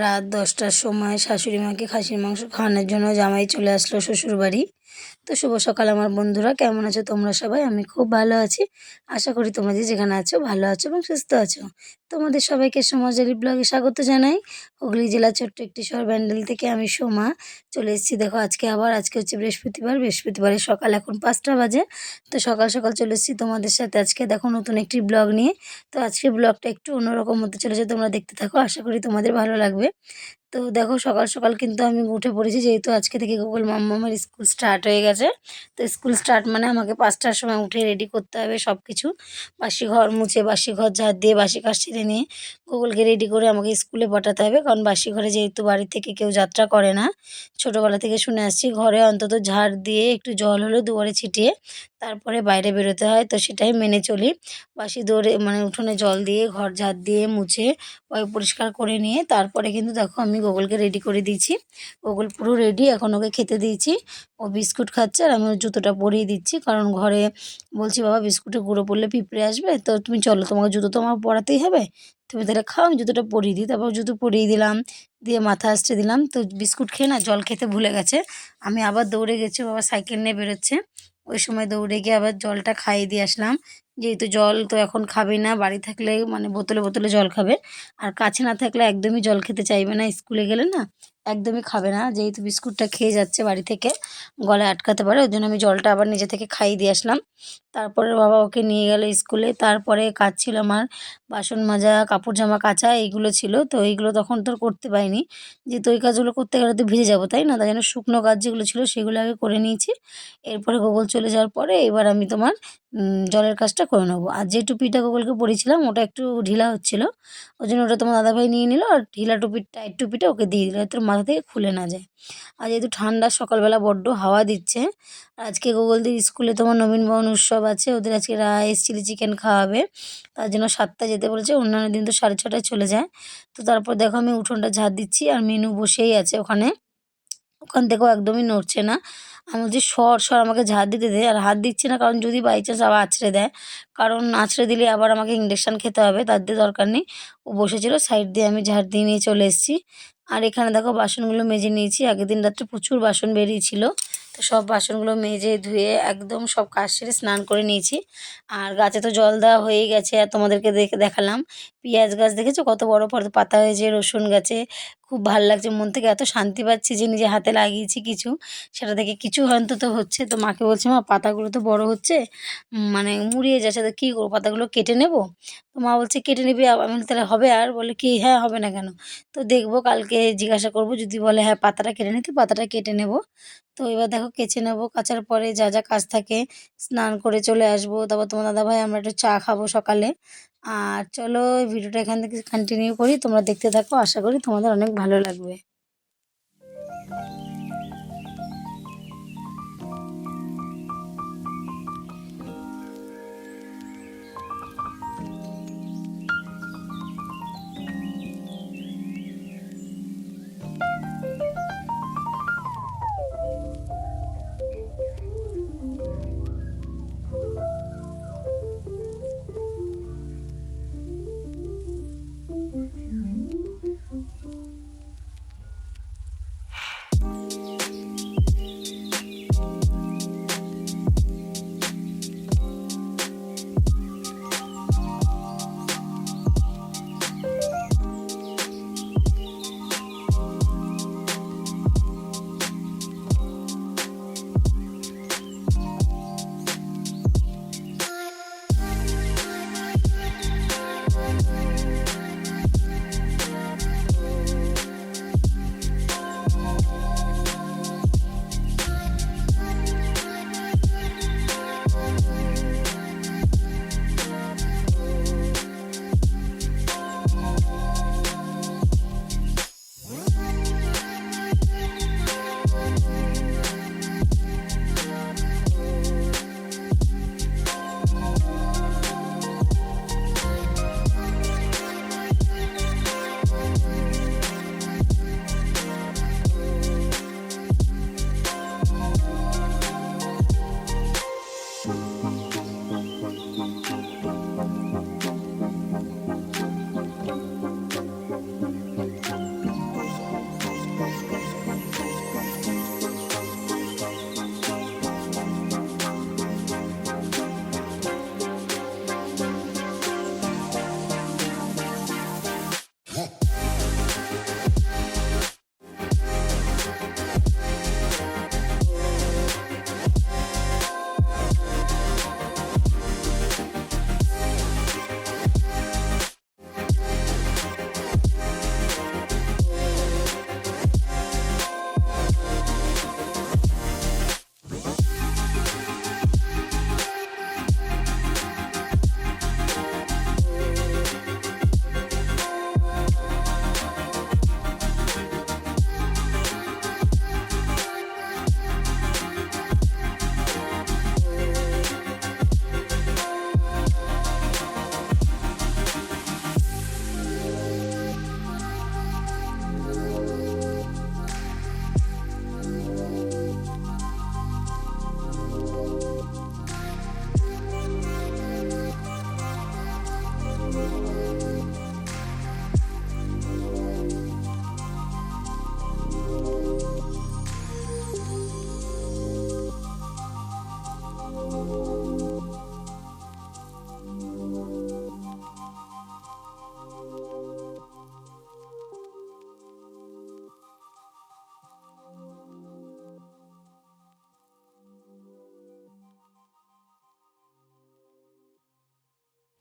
রাত দশটার সময় শাশুড়ি মাকে খাসির মাংস খাওয়ানোর জন্য জামাই চলে আসলো শ্বশুর বাড়ি তো শুভ সকাল আমার বন্ধুরা। কেমন আছো তোমরা সবাই? আমি খুব ভালো আছি। আশা করি তোমরা যে যেখানে আছো ভালো আছো এবং সুস্থ আছো। তোমাদের সবাইকে সমাজারি ব্লগে স্বাগত জানাই। হুগলি জেলা ছোট্ট একটি শহর ব্যান্ডেল থেকে আমি সোমা চলে এসেছি। দেখো, আজকে আবার, আজকে হচ্ছে বৃহস্পতিবার। বৃহস্পতিবারের সকাল এখন পাঁচটা বাজে। তো সকাল সকাল চলে এসেছি তোমাদের সাথে। আজকে দেখো নতুন একটি ব্লগ নিয়ে। তো আজকে ব্লগটা একটু অন্যরকম হতে চলেছে, তোমরা দেখতে থাকো। আশা করি তোমাদের ভালো লাগবে। তো দেখো সকাল সকাল কিন্তু আমি উঠে পড়েছি, যেহেতু আজকে থেকে গুগল মাম্মামের স্কুল স্টার্ট হয়ে গেছে। তো স্কুল স্টার্ট মানে আমাকে পাঁচটার সময় উঠে রেডি করতে হবে সব কিছু বাসি ঘর মুছে, বাসি ঘর ঝাড় দিয়ে, বাসি কাজ ছেড়ে নিয়ে গুগলকে রেডি করে আমাকে স্কুলে পাঠাতে হবে। কারণ বাসি ঘরে যেহেতু বাড়ি থেকে কেউ যাত্রা করে না, ছোটোবেলা থেকে শুনে আসছি, ঘরে অন্তত ঝাড় দিয়ে একটু জল হলো, দুয়ারে ছিটিয়ে তারপরে বাইরে বেরোতে হয়। তো সেটাই মেনে চলি। বাসি দৌড়ে মানে উঠোনে জল দিয়ে, ঘর ঝাড় দিয়ে, মুছে পরিষ্কার করে নিয়ে তারপরে কিন্তু দেখো আমি গোগলকে রেডি করে দিয়েছি। গোগল পুরো রেডি এখন ওকে খেতে দিয়েছি। ও বিস্কুট খাচ্ছে আর আমি ওর জুতোটা পরিয়ে দিচ্ছি। কারণ ঘরে বলছি, বাবা, বিস্কুটে গুঁড়ো পড়লে পিঁপড়ে আসবে, তো তুমি চলো, তোমাকে জুতো তো আমার পরাতেই হবে। তুমি তাহলে খাও, আমি জুতোটা পরিয়ে দিই। তারপর জুতো পরিয়ে দিলাম, দিয়ে মাথা আসতে দিলাম। তো বিস্কুট খেয়ে না জল খেতে ভুলে গেছে। আমি আবার দৌড়ে গেছি বাবা সাইকেল নিয়ে বেরোচ্ছে। ওই সময় দৌড়ে গিয়ে আবার জলটা খাইয়ে দিয়ে আসলাম। যেহেতু জল তো এখন খাবে না, বাড়ি থাকলে মানে বোতলে বোতলে জল খাবে। আর কাছে না থাকলে একদমই জল খেতে চাইবে না, স্কুলে গেলে না। একদমই খাবে না। যেহেতু বিস্কুটটা খেয়ে যাচ্ছে বাড়ি থেকে, গলায় আটকাতে পারে ওই জন্য আমি জলটা আবার নিজে থেকে খাইয়ে দিয়ে আসলাম। তারপরে বাবা ওকে নিয়ে গেল স্কুলে। তারপরে কাজ ছিল আমার বাসন মাজা, কাপড় জামা কাচা, এইগুলো ছিল। তো এইগুলো তখন তো আর করতে পারিনি। যেহেতু ওই কাজগুলো করতে গেলে তো ভিজে যাব, তাই না? তাই জন্য শুকনো কাজ যেগুলো ছিল, সেগুলো আগে করে নিয়েছি। এরপরে গোগল চলে যাওয়ার পরে এবার আমি তোমার জলের কাজটা করে নেব। আর যে টুপিটা গোগলকে পরিয়েছিলাম ওটা একটু ঢিলা হচ্ছিল। ওই জন্য ওটা তোমার দাদাভাই নিয়ে নিল, আর ঢিলা টুপির টাইট টুপিটা ওকে দিয়ে দিল। তোর মাথা থেকে খুলে না যায়। আর যেহেতু ঠান্ডা, সকালবেলা বড্ড হাওয়া দিচ্ছে, আজকে গোগলদের স্কুলে তোমার নবীনবরণ উৎসব আছে, ওদের আজকে রাইস চিলি চিকেন খাওয়াবে, তার জন্য সাতটা যেতে বলেছে, অন্যান্য দিন তো সাড়ে ছটায় চলে যায়। তো তারপর দেখো আমি উঠোনটা ঝাড় দিচ্ছি আর মেনু বসেই আছে ওখানে। ওখান থেকেও একদমই নড়ছে না। আমি বলছি, সর সর, আমাকে ঝাড় দিতে দে। আর হাত দিচ্ছে না, কারণ যদি বাই চান্স আবার আছড়ে দেয়, কারণ আছড়ে দিলে আবার আমাকে ইঞ্জেকশান খেতে হবে, তার দিয়ে দরকার নেই। ও বসেছিল সাইড দিয়ে আমি ঝাড় দিয়ে নিয়ে চলে এসেছি। আর এখানে দেখো বাসনগুলো মেজে নিয়েছি। আগের দিন রাত্রে প্রচুর বাসন বেরিয়েছিল। তো সব বাসনগুলো মেজে ধুয়ে একদম সব কাজ সেরে স্নান করে নিয়েছি। আর গাছে তো জল দেওয়া হয়েই গেছে, আর তোমাদেরকে দেখে দেখালাম। পেঁয়াজ গাছ দেখেছ? কত বড়ো বড় পাতা হয়েছে, রসুন গাছে। খুব ভালো লাগছে, মন থেকে এত শান্তি পাচ্ছি যে নিজে হাতে লাগিয়েছি কিছু। সেটা থেকে কিছু অন্তত হচ্ছে। তো মাকে বলছি, মা, পাতাগুলো তো বড় হচ্ছে। মানে মুড়িয়ে যাচ্ছে তো কী করব? পাতাগুলো কেটে নেব? তো মা বলছে, কেটে নিবি। আমি তাহলে হবে আর? বলে, কি? হ্যাঁ হবে না কেন? তো দেখব, কালকে জিজ্ঞাসা করব, যদি বলে হ্যাঁ পাতাটা কেটে নিতে পাতাটা কেটে নেব। তো এবার দেখো, কেচে নেব, কাচার পরে যা যা কাজ থাকে, স্নান করে চলে আসব। তারপর তোমার দাদাভাই, আমরা একটু চা খাব সকালে। আর চলো ভিডিওটা এখান থেকে কন্টিনিউ করি। তোমরা দেখতে থাকো, আশা করি তোমাদের অনেক ভালো লাগবে।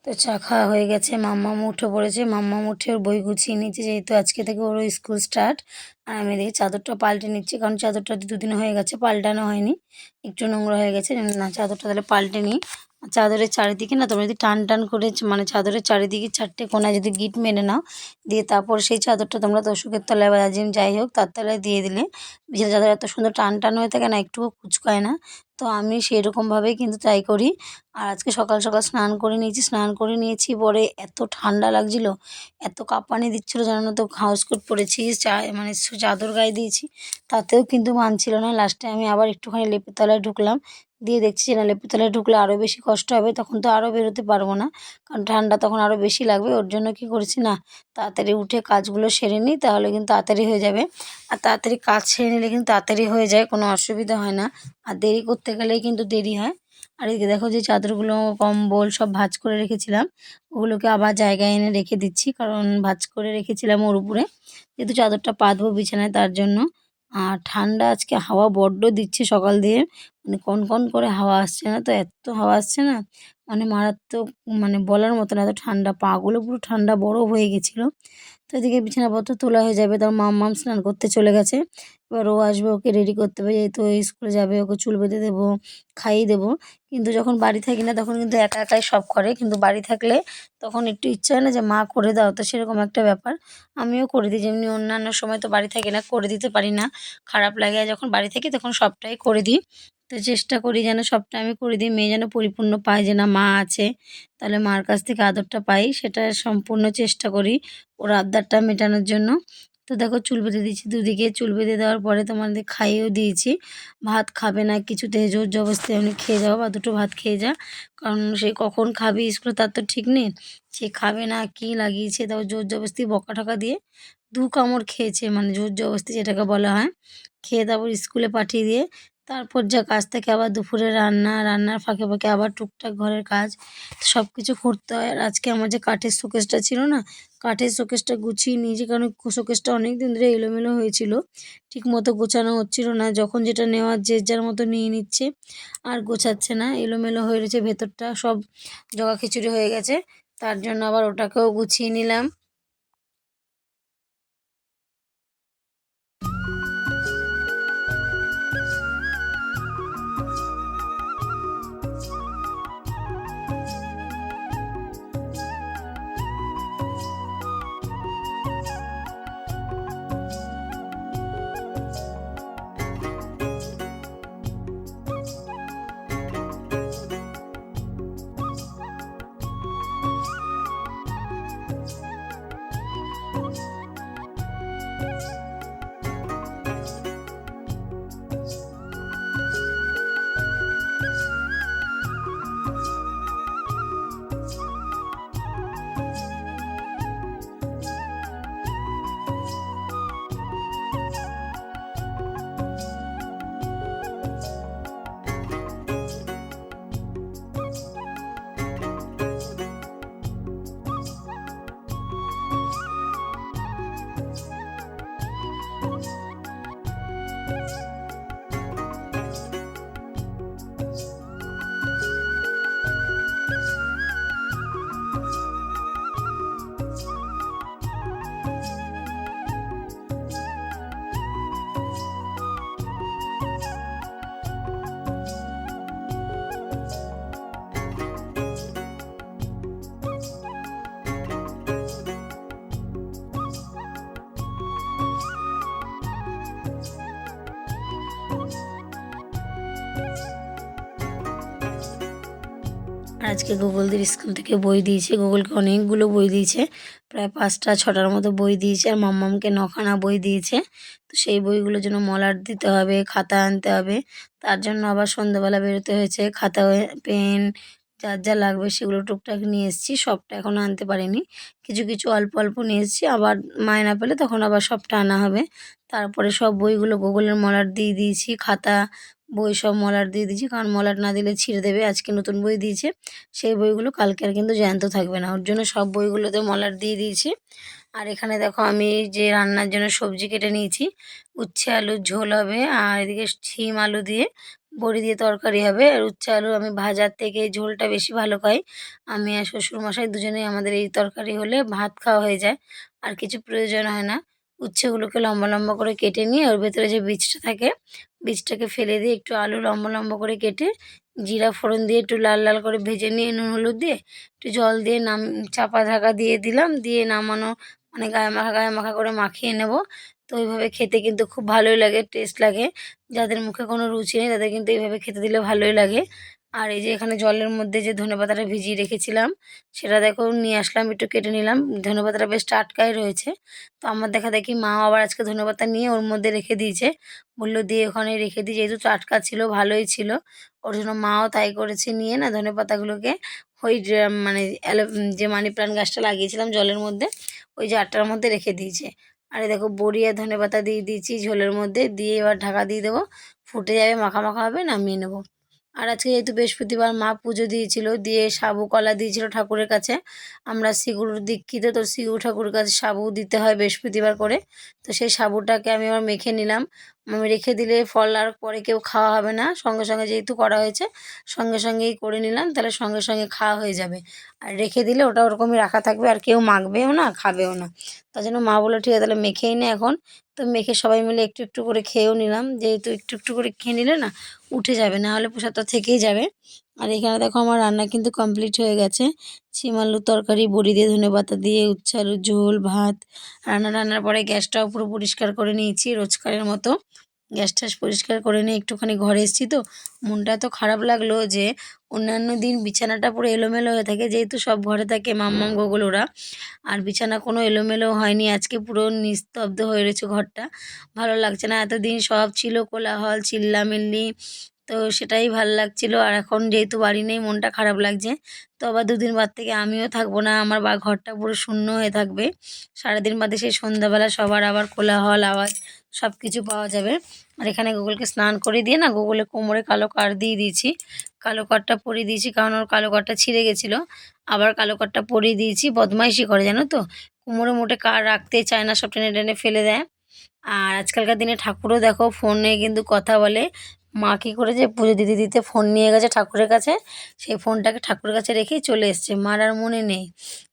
তো চা খাওয়া হয়ে গেছে। মাম্মাম উঠে পড়েছে। মাম্মা উঠে বই গুছিয়ে নিচ্ছে যেহেতু আজকে থেকে ওর স্কুল স্টার্ট। আর আমি দেখি চাদরটা পাল্টে নিচ্ছি কারণ চাদরটা দুদিন হয়ে গেছে, পাল্টানো হয়নি। একটু নোংরা হয়ে গেছে, না চাদরটা তাহলে পাল্টে নিই। চাদরের চারিদিকে না তোমরা যদি টান টান করে মানে চাদরের চারিদিকে চারটে কোনায় যদি গিট মেনে নাও, দিয়ে তারপর সেই চাদরটা তোমরা তোষকের তলায় বা আজিম যাই হোক তার তলায় দিয়ে দিলে বিছানা চাদর এত সুন্দর টান টান হয়ে থাকে না, একটুও কুচকায় না। তো আমি সেরকমভাবেই কিন্তু ট্রাই করি। আর আজকে সকাল সকাল স্নান করে নিয়েছি, স্নান করে নিয়েছি, পরে এত ঠান্ডা লাগছিল, এত কাঁপানি দিচ্ছিল জানো তো হাউস কোট পরেছি, চা মানে চাদর গায়ে দিয়েছি, তাতেও কিন্তু মানছিল না। লাস্টে আমি আবার একটুখানি লেপের তলায় ঢুকলাম দিয়ে দেখছি যে না লেপের তলায় ঢুকলে আরও বেশি কষ্ট হবে, তখন তো আরও বেরোতে পারব না। কারণ ঠান্ডা তখন আরও বেশি লাগবে, ওর জন্য কি করেছি না, তাড়াতাড়ি উঠে কাজগুলো সেরে নিই, তাহলে কিন্তু তাড়াতাড়ি হয়ে যাবে। আর তাড়াতাড়ি কাজ সেরে নিলে কিন্তু তাড়াতাড়ি হয়ে যায়, কোনো অসুবিধা হয় না। আর দেরি করতে গেলেই কিন্তু দেরি হয়। আর এদিকে দেখো যে চাদরগুলো, কম্বল সব ভাঁজ করে রেখেছিলাম, ওগুলোকে আবার জায়গায় এনে রেখে দিচ্ছি, কারণ ভাঁজ করে রেখেছিলাম ওর উপরে। যেহেতু চাদরটা পাতবো বিছানায় তার জন্য। আর ঠান্ডা আজকে হাওয়া বড্ড দিচ্ছে সকাল দিয়ে। মানে কন কন করে হাওয়া আসছে না তো? এত হাওয়া আসছে না? মানে মারাত্মক মানে বলার মতো না। এত ঠান্ডা পাগুলো পুরো ঠান্ডা, বরফ হয়ে গেছিল। তো এদিকে বিছানাপত্র তোলা হয়ে যাবে, তার মাম মাম স্নান করতে চলে গেছে। এবার ও আসবে, ওকে রেডি করতে হবে, যেহেতু স্কুলে যাবে, ওকে চুল বেঁধে দেবো, খাইয়ে দেবো। কিন্তু যখন বাড়ি থাকি না, তখন কিন্তু একা একাই সব করে। কিন্তু বাড়ি থাকলে তখন একটু ইচ্ছা হয় না যে, মা, করে দাও। তো সেরকম একটা ব্যাপার। আমিও করে দিই, যেমনি অন্যান্য সময় তো বাড়ি থাকি না, করে দিতে পারি না। খারাপ লাগে যখন বাড়ি থাকি, তখন সবটাই করে দিই। তো চেষ্টা করি যেন সবটা আমি করে দিই। মেয়ে যেন পরিপূর্ণ পায় যে না, মা আছে, তাহলে মার কাছ থেকে আদরটা পাই, সেটা সম্পূর্ণ চেষ্টা করি ওর আবদারটা মেটানোর জন্য। তো দেখো, চুল বেঁধে দিয়েছি দুদিকে। চুল বেঁধে দেওয়ার পরে তোমাদের খাইয়েও দিয়েছি। ভাত খাবে না কিছুতে জোর জবস্তি এমনি খেয়ে যাও বা দুটো ভাত খেয়ে যা। কারণ সে কখন খাবে স্কুলে তার তো ঠিক নেই। সে খাবে না, কি লাগিয়েছে তাও জোর জবস্তি বকা ঠকা দিয়ে দু কামড় খেয়েছে মানে জোর জবস্তি যেটাকে বলা হয়। খেয়ে তারপর স্কুলে পাঠিয়ে দিয়ে তারপর যা কাজ থাকে আবার দুপুরে রান্না, রান্নার ফাঁকে ফাঁকে আবার টুকটাক ঘরের কাজ সব কিছু করতে হয়। আর আজকে আমার যে কাঠের শোকেসটা ছিল না, কাঠের শোকেসটা গুছিয়ে নিয়েছি কারণ শোকেসটা অনেক দিন ধরে এলোমেলো হয়েছিল ঠিক মতো গোছানো হচ্ছিল না। যখন যেটা নেওয়ার যে যার মতো নিয়ে নিচ্ছে, আর গোছাচ্ছে না, এলোমেলো হয়ে রয়েছে ভেতরটা, সব জগা খিচুড়ি হয়ে গেছে, তার জন্য আবার ওটাকেও গুছিয়ে নিলাম। আজকে গুগলদের স্কুল থেকে বই দিয়েছে। গুগলকে অনেকগুলো বই দিয়েছে। প্রায় পাঁচটা, ছটার মতো বই দিয়েছে আর মাম্মামকে নখানা বই দিয়েছে। তো সেই বইগুলোর জন্য মলার দিতে হবে, খাতা আনতে হবে। তার জন্য আবার সন্ধ্যাবেলা বেরোতে হয়েছে। খাতা, পেন যার যা লাগবে সেগুলো টুকটাক নিয়ে এসেছি। সবটা এখনও আনতে পারিনি। কিছু কিছু অল্প অল্প নিয়ে এসেছি। আবার মায়না পেলে তখন আবার সবটা আনা হবে। তারপরে সব বইগুলো গুগলের মলার দিয়ে দিয়েছি। খাতা বই সব মলাট দিয়ে দিয়েছি। কারণ মলাট না দিলে ছিঁড়ে দেবে। আজকে নতুন বই দিয়েছে। সেই বইগুলো কালকে আর কিন্তু জ্যান্ত থাকবে না। ওর জন্য সব বইগুলোতে মলাট দিয়ে দিয়েছি। আর এখানে দেখো আমি যে রান্নার জন্য সবজি কেটে নিয়েছি। উচ্ছে আলুর ঝোল হবে। আর এদিকে শিম, আলু দিয়ে বড়ি দিয়ে তরকারি হবে। আর উচ্ছে, আলু আমি ভাজার থেকে ঝোলটা বেশি ভালো খাই। আমি আর শ্বশুরমশাই দুজনেই আমাদের এই তরকারি হলে ভাত খাওয়া হয়ে যায়। আর কিছু প্রয়োজন হয় না। উচ্ছেগুলোকে লম্বা লম্বা করে কেটে নিয়ে ওর ভেতরে যে বীজটা থাকে বীজটাকে ফেলে দিয়ে একটু আলু লম্বা লম্বা করে কেটে জিরা ফোড়ন দিয়ে একটু লাল লাল করে ভেজে নিয়ে নুন হলুদ দিয়ে একটু জল দিয়ে নাম, চাপা ঢাকা দিয়ে দিলাম, দিয়ে নামানো মানে গায়ে মাখা গায়ে মাখা করে মাখিয়ে নেব। তো ওইভাবে খেতে কিন্তু খুব ভালোই লাগে টেস্ট লাগে। যাদের মুখে কোনো রুচি নেই তাদের কিন্তু এইভাবে খেতে দিলে ভালোই লাগে। আর এই যে এখানে জলের মধ্যে যে ধনেপাতাটা ভিজিয়ে রেখেছিলাম, সেটা দেখো নিয়ে আসলাম, একটু কেটে নিলাম। ধনেপাতাটা বেশ টাটকাই রয়েছে। তো আমার দেখা দেখি মা আবার আজকে ধনেপাতা নিয়ে ওর মধ্যে রেখে দিয়েছে। বলল, দিয়ে ওখানে রেখে দিই যেহেতু টাটকা ছিল, ভালোই ছিল। ওর জন্য মাও তাই করেছে, নিয়ে না ধনেপাতাগুলোকে ওই মানে যে মানি প্লান্ট গাছটা লাগিয়েছিলাম জলের মধ্যে, ওই জারটার মধ্যে রেখে দিয়েছে। আর দেখো বড়ি আর ধনেপাতা দিয়ে দিয়েছি ঝোলের মধ্যে, দিয়ে এবার ঢাকা দিয়ে দেবো। ফুটে যাবে, মাখা মাখা হবে, নামিয়ে নেব। আর আজকে যেহেতু বৃহস্পতিবার মা পুজো দিয়েছিল, দিয়ে সাবু কলা দিয়েছিল ঠাকুরের কাছে, আমরা শিগুর দীক্ষিত, তো শিগু ঠাকুরের কাছে সাবু দিতে হয় বৃহস্পতিবার করে। তো সেই সাবুটাকে আমি আবার মেখে নিলাম। আমি রেখে দিলে ফল আর পরে কেউ খাওয়া হবে না। সঙ্গে সঙ্গে যেহেতু করা হয়েছে, সঙ্গে সঙ্গেই করে নিলাম, তাহলে সঙ্গে সঙ্গে খাওয়া হয়ে যাবে। আর রেখে দিলে ওটা ওরকমই রাখা থাকবে, আর কেউ মাখবেও না, খাবেও না। তার জন্য মা বলল, ঠিক আছে, তাহলে মেখেই নে এখন। তো মেখে সবাই মিলে একটু একটু করে খেয়েও নিলাম। যেহেতু একটু একটু করে খেয়ে নিলে না উঠে যাবে, না হলে প্রসাদটা থেকেই যাবে। আর এখানে দেখো আমার রান্না কিন্তু কমপ্লিট হয়ে গেছে। শিম আলুর তরকারি, বড়ি দিয়ে ধনে পাতা দিয়ে, উচ্ছে আলুর ঝোল, ভাত। রান্না রান্নার পরে গ্যাসটাও পুরো পরিষ্কার করে নিয়েছি রোজকারের মতো। গ্যাস ট্যাস পরিষ্কার করে নিয়ে একটুখানি ঘরে এসেছি তো। মনটা তো খারাপ লাগল যে অন্যান্য দিন বিছানাটা পুরো এলোমেলো হয়ে থাকে, যেহেতু সব ঘরে থাকে মাম্মাম গোগল ওরা। আর বিছানা কোনো এলোমেলো হয়নি, আজকে পুরো নিস্তব্ধ হয়ে রয়েছে ঘরটা। ভালো লাগছে না, এতদিন সব ছিল কোলাহল, চিল্লামিল্লি, তো সেটাই ভালো লাগছিল। আর এখন যেহেতু বাড়ি নেই, মনটা খারাপ লাগছে। তো আবার দুদিন বাদ থেকে আমিও থাকব না, আমার বা ঘরটা পুরো শূন্য হয়ে থাকবে। সারাদিন বাদে সেই সন্ধ্যাবেলা সবার আবার কোলাহল, আওয়াজ সব কিছু পাওয়া যাবে। আর এখানে গুগলকে স্নান করে দিয়ে না গুগলে কোমরে কালো কার দিয়ে দিয়েছি। কালো কারটা পরিয়ে দিয়েছি কারণ ওর কালো কারটা ছিঁড়ে গেছিল। আবার কালো কারটা পরিয়ে দিয়েছি, বদমাইশি করে, জানো তো? কোমরে মোটে কার রাখতে চায় না, সব টেনে টেনে ফেলে দেয়। আর আজকালকার দিনে ঠাকুরও দেখো, ফোনে কিন্তু কথা বলে। মা কী করেছে পুজো দিতে দিতে ফোন নিয়ে গেছে ঠাকুরের কাছে, সেই ফোনটাকে ঠাকুরের কাছে রেখেই চলে এসছে। মার আর মনে নেই।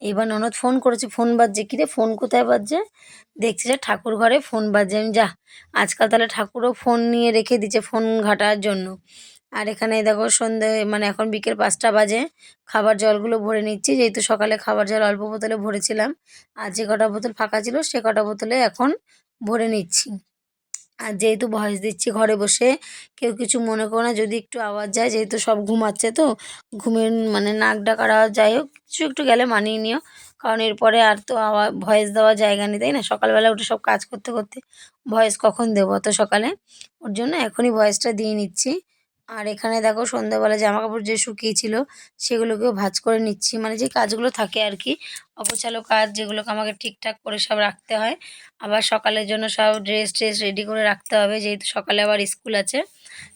এবার ননদ ফোন করেছে, ফোন বাজছে কিরে ফোন কোথায় বাজছে? দেখছে যে ঠাকুর ঘরে ফোন বাজছে। আমি যা, আজকাল তাহলে ঠাকুরও ফোন নিয়ে রেখে দিচ্ছে ফোন ঘাটার জন্য। আর এখানে দেখো সন্ধে মানে এখন বিকেল পাঁচটা বাজে, খাবার জলগুলো ভরে নিচ্ছি। যেহেতু সকালে খাবার জল অল্প বোতলে ভরেছিলাম আর যে কটা বোতল ফাঁকা ছিল, সে কটা বোতলে এখন ভরে নিচ্ছি। আর যেহেতু ভয়েস দিচ্ছি ঘরে বসে, কেউ কিছু মনে করো না, যদি একটু আওয়াজ যায়, যেহেতু সব ঘুমাচ্ছে তো, ঘুমের মানে নাক ডাকার আওয়াজ যাই হোক, কিছু একটু গেলে মানিয়ে নিও। কারণ এরপরে আর তো আওয়াজ ভয়েস দেওয়ার জায়গা নেই, তাই না? সকালবেলা উঠে সব কাজ করতে করতে ভয়েস কখন দেবো অত সকালে? ওর জন্য এখনই ভয়েসটা দিয়ে নিচ্ছি। আর এখানে দেখো সন্ধ্যাবেলা জামা কাপড় যে শুকিয়েছিল, সেগুলোকেও ভাঁজ করে নিচ্ছি। মানে যে কাজগুলো থাকে আর কি অপচালো কাজ যেগুলোকে আমাকে ঠিকঠাক করে সব রাখতে হয়। আবার সকালের জন্য সব ড্রেস ট্রেস রেডি করে রাখতে হবে, যেহেতু সকালে আবার স্কুল আছে।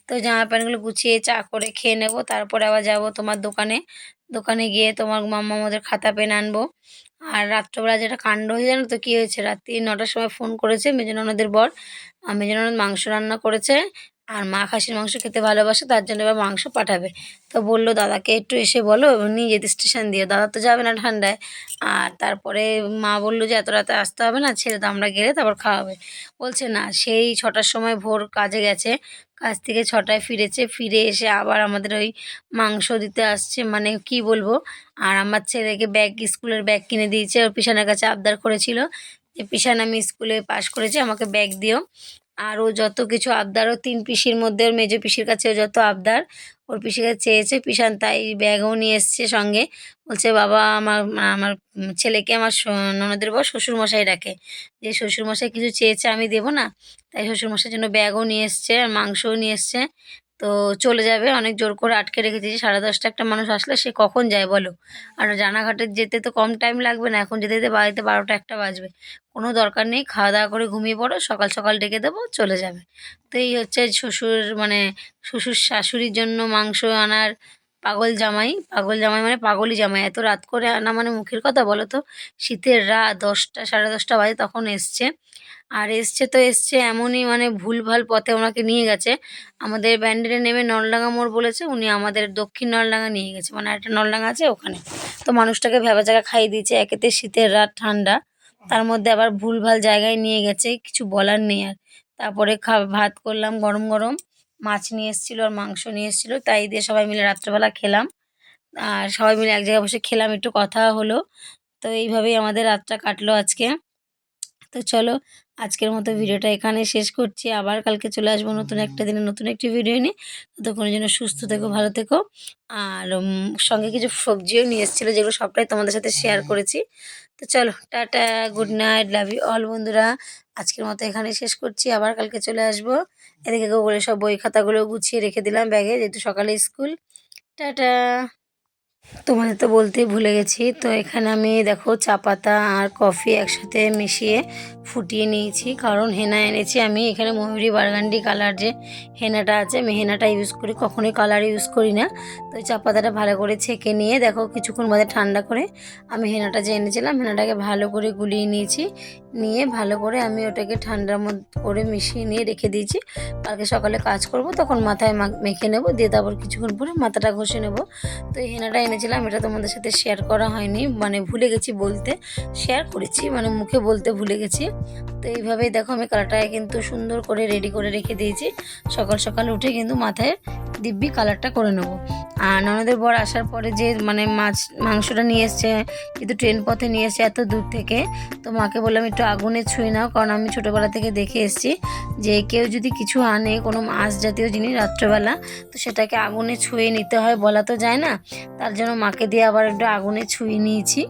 তো জামা প্যান্টগুলো গুছিয়ে চা করে খেয়ে নেব। তারপরে আবার যাব তোমার দোকানে। দোকানে গিয়ে তোমার মাম্মা আমাদের খাতা পেন আনব। আর রাত্রবেলা যেটা কাণ্ড হয়ে জানো তো কী হয়েছে? রাত্রি নটার সময় ফোন করেছে মেজো ননদের বর। আর মেজো মাংস রান্না করেছে। আর মা খাসির মাংস খেতে ভালোবাসে, তার জন্য এবার মাংস পাঠাবে। তো বলল, দাদাকে একটু এসে বলো, নিয়ে যেতে স্টেশন দিয়ে। দাদা তো যাবে না ঠান্ডায়। আর তারপরে মা বলল যে, এত রাতে আসতে হবে না, ছেড়ে তো আমরা গেলে তারপর খাওয়াবে। বলছে, না, সেই ছটার সময় ভোর কাজে গেছে। কাজ থেকে ছটায় ফিরেছে, ফিরে এসে আবার আমাদের ওই মাংস দিতে আসছে। মানে কি বলব? আর আমার ছেলেকে ব্যাগ, স্কুলের ব্যাগ কিনে দিয়েছে। ওর পিছনের কাছে আবদার করেছিল যে পিছান আমি স্কুলে পাশ করেছি, আমাকে ব্যাগ দিও। আর ও যত কিছু আবদারও তিন পিসির মধ্যে ওর মেজো পিসির কাছেও যত আবদার, ওর পিসির কাছে চেয়েছে পিসান তাই ব্যাগও নিয়ে এসছে সঙ্গে। বলছে, বাবা, আমার আমার ছেলেকে আমার ননদের বর শ্বশুরমশাই ডাকে। যে শ্বশুরমশাই কিছু চেয়েছে আমি দেবো না? তাই শ্বশুরমশাইয়ের জন্য ব্যাগও নিয়ে এসছে, আর মাংসও নিয়ে এসছে। তো চলে যাবে। অনেক জোর করে আটকে রেখেছে যে সাড়ে দশটা একটা মানুষ আসলে সে কখন যায় বলো? আর রানাঘাটে যেতে তো কম টাইম লাগবে না, এখন যেতে যেতে বাড়িতে বারোটা একটা বাজবে। কোনো দরকার নেই, খাওয়া দাওয়া করে ঘুমিয়ে পড়ো, সকাল সকাল ডেকে দেবো, চলে যাবে। তো এই হচ্ছে শ্বশুর মানে শ্বশুর শাশুড়ির জন্য মাংস আনার পাগল জামাই পাগল জামাই মানে পাগলি জামাই। এত রাত করে আনা মানে মুখের কথা বলো তো? শীতের রাত দশটা, সাড়ে দশটা বাজে তখন এসছে। আর এসছে তো এসছে এমনই মানে ভুলভাল পথে ওনাকে নিয়ে গেছে। আমাদের ব্যান্ডেলে নেমে নলডাঙ্গা মোড় বলেছে, উনি আমাদের দক্ষিণ নলডাঙ্গা নিয়ে গেছে। মানে একটা নলডাঙ্গা আছে ওখানে। তো মানুষটাকে ভেবা জায়গা খাইয়ে দিয়েছে, একেতে শীতের রাত ঠান্ডা। তার মধ্যে আবার ভুলভাল জায়গায় নিয়ে গেছে, কিছু বলার নেই আর। তারপরে খা, ভাত করলাম গরম গরম। মাছ নিয়ে এসেছিল আর মাংস নিয়ে এসেছিল। তাই দিয়ে সবাই মিলে রাত্রেবেলা খেলাম। আর সবাই মিলে এক জায়গায় বসে খেলাম, একটু কথা হলো। তো এইভাবেই আমাদের রাতটা কাটলো আজকে। তো চলো, আজকের মতো ভিডিওটা এখানে শেষ করছি। আবার কালকে চলে আসব নতুন একটা দিনে, নতুন একটি ভিডিও নিয়ে। ততক্ষণের জন্য সুস্থ থেকো, ভালো থেকো। আর সঙ্গে কিছু সবজিও নিয়ে এসেছিল, যেগুলো সবটাই তোমাদের সাথে শেয়ার করেছি। তো চলো, tata good night love you all বন্ধুরা। আজকের মতো এখানে শেষ করছি। আবার কালকে চলে আসব। এদিকে গুগলে সব বই খাতাগুলো গুছিয়ে রেখে দিলাম ব্যাগে যেহেতু সকালে স্কুল। টাটা! তোমাদের তো বলতেই ভুলে গেছি। তো এখানে আমি দেখো চা পাতা আর কফি একসাথে মিশিয়ে ফুটিয়ে নিয়েছি। কারণ হেনা এনেছি, আমি এখানে ময়ূরী বারগান্ডি কালার যে হেনাটা আছে, আমি হেনাটা ইউজ করি, কখনোই কালার ইউজ করি না। তো চা পাতাটা ভালো করে ছেঁকে নিয়ে দেখো কিছুক্ষণ বাদে ঠান্ডা করে আমি হেনাটা যে এনেছিলাম, হেনাটাকে ভালো করে গুলিয়ে নিয়েছি। নিয়ে ভালো করে আমি ওটাকে ঠান্ডার মধ্যে করে মিশিয়ে নিয়ে রেখে দিয়েছি। কালকে সকালে কাজ করব, তখন মাথায় মেখে নেব, দিয়ে তারপর কিছুক্ষণ পরে মাথাটা ঘষে নেব। তো হেনাটা এনেছিলাম এটা তোমাদের সাথে শেয়ার করা হয়নি। মানে ভুলে গেছি বলতে শেয়ার করেছি মানে মুখে বলতে ভুলে গেছি। তো এইভাবেই দেখো, আমি কালারটাকে কিন্তু সুন্দর করে রেডি করে রেখে দিয়েছি। সকাল সকাল উঠে কিন্তু মাথায় দিব্যি কালারটা করে নেব। আর ননদের বর আসার পরে যে মানে মাছ, মাংসটা নিয়ে এসছে, কিন্তু ট্রেন পথে নিয়ে এসছে এত দূর থেকে, তো মাকে বললাম, একটু আগুনে ছুঁয়ে নাও। কারণ আমি ছোটোবেলা থেকে দেখে এসেছি যে, কেউ যদি কিছু আনে, কোনো মাছ জাতীয় জিনিস রাত্রেবেলা, তো সেটাকে আগুনে ছুঁয়ে নিতে হয় বলা তো যায় না। তার জন্য মাকে দিয়ে আবার একটু আগুনে ছুঁয়ে নিয়েছি।